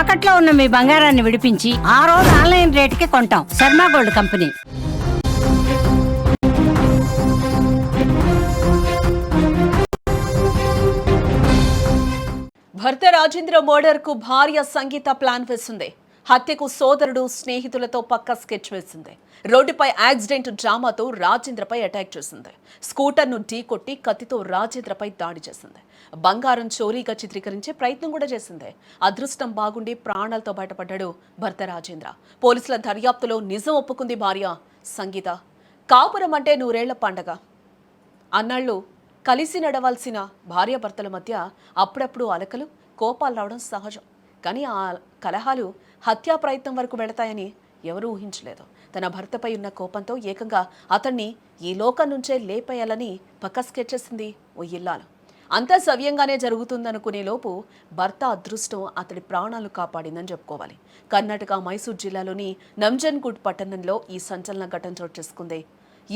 తాకట్లో ఉన్న మీ బంగారాన్ని విడిపించి ఆ రోజు ఆన్లైన్ రేటుకి కొంటాం. Sharma gold company. భర్త రాజేంద్ర మర్డర్కు భార్య సంగీత ప్లాన్ వేసింది. హత్యకు సోదరుడు స్నేహితులతో పక్క స్కెచ్ వేసింది. రోడ్డుపై యాక్సిడెంట్ డ్రామాతో రాజేంద్రపై అటాక్ చేసింది. స్కూటర్ను ఢీకొట్టి కత్తితో రాజేంద్రపై దాడి చేసింది. బంగారం చోరీగా చిత్రీకరించే ప్రయత్నం కూడా చేసింది. అదృష్టం బాగుండి ప్రాణాలతో బయటపడ్డాడు భర్త రాజేంద్ర. పోలీసుల దర్యాప్తులో నిజం ఒప్పుకుంది భార్య సంగీత. కాపురం అంటే నూరేళ్ళ పండగ. అన్నాళ్ళు కలిసి నడవాల్సిన భార్యాభర్తల మధ్య అప్పుడప్పుడు అలకలు కోపాలు రావడం సహజం. కానీ ఆ కలహాలు హత్యా ప్రయత్నం వరకు వెళతాయని ఎవరూ ఊహించలేదు. తన భర్తపై ఉన్న కోపంతో ఏకంగా అతన్ని ఈ లోకం నుంచే లేపేయాలని పక్క స్కెచ్చేసింది ఓ ఇల్లాలు. అంతా సవ్యంగానే జరుగుతుందనుకునే లోపు భర్త అదృష్టం అతడి ప్రాణాలు కాపాడిందని చెప్పుకోవాలి. కర్ణాటక మైసూర్ జిల్లాలోని నంజన్గూడ్ పట్టణంలో ఈ సంచలన ఘటన చోటు చేసుకుంది.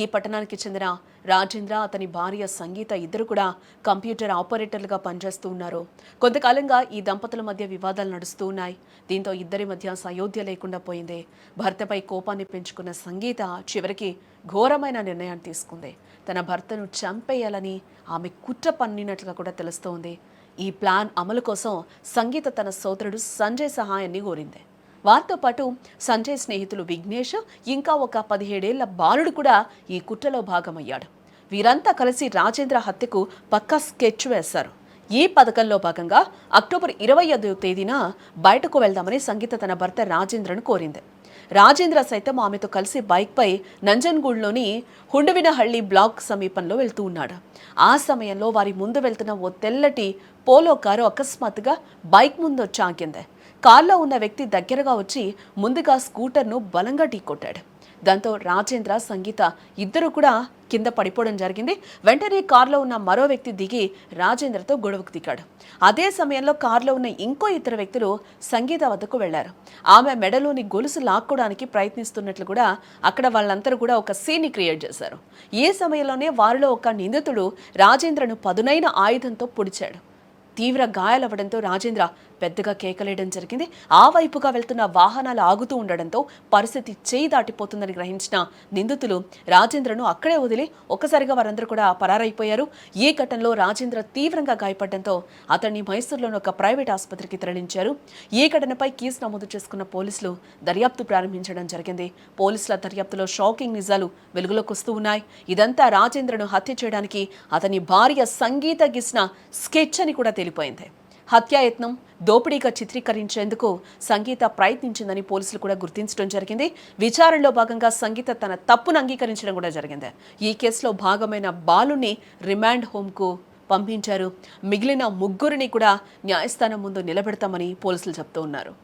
ఈ పట్టణానికి చెందిన రాజేంద్ర అతని భార్య సంగీత ఇద్దరు కూడా కంప్యూటర్ ఆపరేటర్లుగా పనిచేస్తూ ఉన్నారు. కొంతకాలంగా ఈ దంపతుల మధ్య వివాదాలు నడుస్తూ ఉన్నాయి. దీంతో ఇద్దరి మధ్య సయోధ్య లేకుండా పోయింది. భర్తపై కోపాన్ని పెంచుకున్న సంగీత చివరికి ఘోరమైన నిర్ణయాన్ని తీసుకుంది. తన భర్తను చంపేయాలని ఆమె కుట్ర పన్నినట్లుగా కూడా తెలుస్తోంది. ఈ ప్లాన్ అమలు కోసం సంగీత తన సోదరుడు సంజయ్ సహాయాన్ని కోరింది. వారితో పాటు సంజయ్ స్నేహితులు విఘ్నేష్ ఇంకా ఒక పదిహేడేళ్ళ బాలుడు కూడా ఈ కుట్రలో భాగమయ్యాడు. వీరంతా కలిసి రాజేంద్ర హత్యకు పక్కా స్కెచ్ వేశారు. ఈ పథకంలో భాగంగా అక్టోబర్ ఇరవై ఐదో తేదీన బయటకు వెళ్దామని సంగీత తన భర్త రాజేంద్రను కోరింది. రాజేంద్ర సైతం ఆమెతో కలిసి బైక్పై నంజన్గూడ్లోని హుండవినహళ్ళి బ్లాక్ సమీపంలో వెళ్తూ ఉన్నాడు. ఆ సమయంలో వారి ముందు వెళ్తున్న ఓ తెల్లటి పోలో కారు అకస్మాత్తుగా బైక్ ముందు వచ్చి ఆగింది కారులో ఉన్న వ్యక్తి దగ్గరగా వచ్చి ముందుగా స్కూటర్ను బలంగా ఢీకొట్టాడు దాంతో రాజేంద్ర సంగీత ఇద్దరు కూడా కింద పడిపోవడం జరిగింది. వెంటనే కారులో ఉన్న మరో వ్యక్తి దిగి రాజేంద్రతో గొడవకు దిగాడు. అదే సమయంలో కారులో ఉన్న ఇంకో ఇద్దరు వ్యక్తులు సంగీత వద్దకు వెళ్ళారు. ఆమె మెడలోని గొలుసు లాక్కోవడానికి ప్రయత్నిస్తున్నట్లు కూడా అక్కడ వాళ్ళందరూ కూడా ఒక సీన్ని క్రియేట్ చేశారు. ఈ సమయంలోనే వారిలో ఒక నిందితుడు రాజేంద్రను పదునైన ఆయుధంతో పొడిచాడు. తీవ్ర గాయాలవ్వడంతో రాజేంద్ర పెద్దగా కేకలేయడం జరిగింది. ఆ వైపుగా వెళ్తున్న వాహనాలు ఆగుతూ ఉండడంతో పరిస్థితి చేయి దాటిపోతుందని గ్రహించిన నిందితులు రాజేంద్రను అక్కడే వదిలి ఒక్కసారిగా వారందరూ కూడా పరారైపోయారు. ఈ ఘటనలో రాజేంద్ర తీవ్రంగా గాయపడడంతో అతన్ని మైసూరులోని ఒక ప్రైవేట్ ఆసుపత్రికి తరలించారు. ఈ ఘటనపై కేసు నమోదు చేసుకున్న పోలీసులు దర్యాప్తు ప్రారంభించడం జరిగింది. పోలీసుల దర్యాప్తులో షాకింగ్ నిజాలు వెలుగులోకి వస్తూ ఉన్నాయి. ఇదంతా రాజేంద్రను హత్య చేయడానికి అతని భార్య సంగీత గీసిన స్కెచ్ అని కూడా తెలిపోయింది. హత్యాయత్నం దోపిడీగా చిత్రీకరించేందుకు సంగీత ప్రయత్నించిందని పోలీసులు కూడా గుర్తించడం జరిగింది. విచారణలో భాగంగా సంగీత తన తప్పును అంగీకరించడం కూడా జరిగింది. ఈ కేసులో భాగమైన బాలుని రిమాండ్ హోమ్కు పంపించారు. మిగిలిన ముగ్గురిని కూడా న్యాయస్థానం ముందు నిలబెడతామని పోలీసులు చెప్తూ ఉన్నారు.